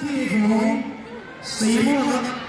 ที่ของสีม่วงครับ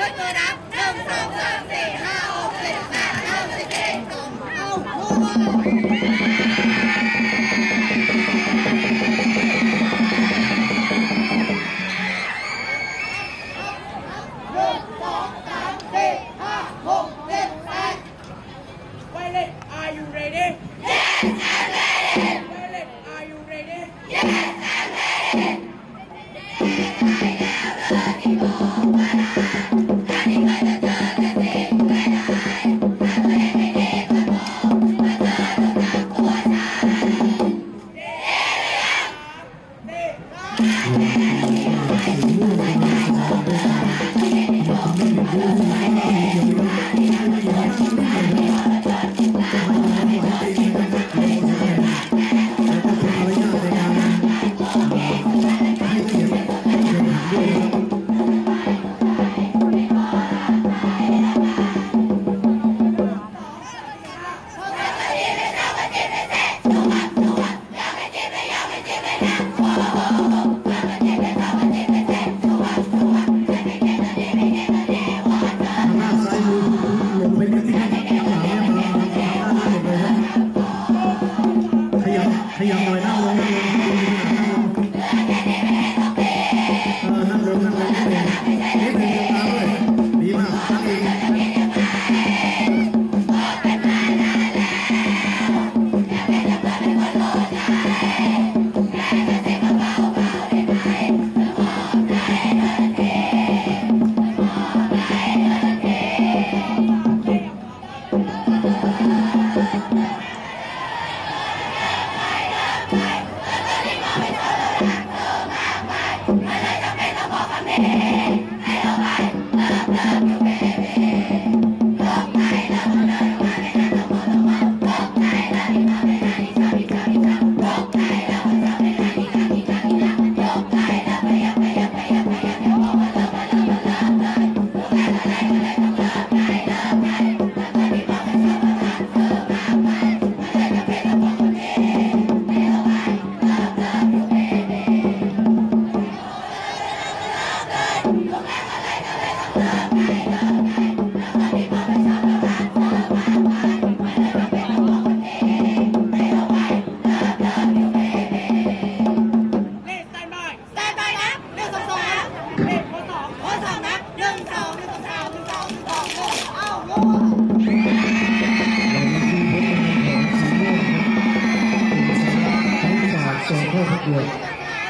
nước mưa đá sông sông sông Yeah.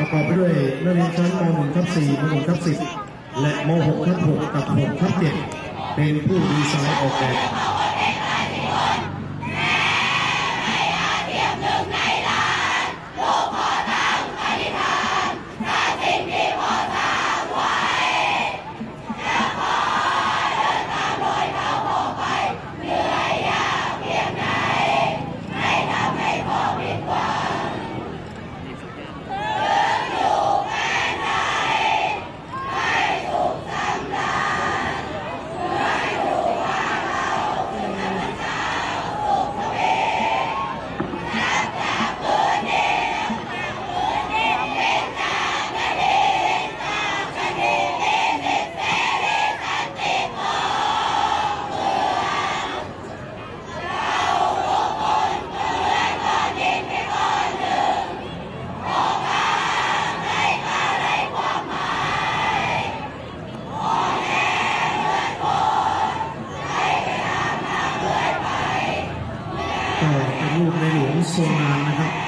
ประกอบไปด้วยนักเรียนชั้นม .1 ทับ4ม .1 ทับ10 และม .6 ทับ6กับ6ทับ7เป็นผู้ดีไซน์ออกแบบ ในหลวงทรงงานนะครับ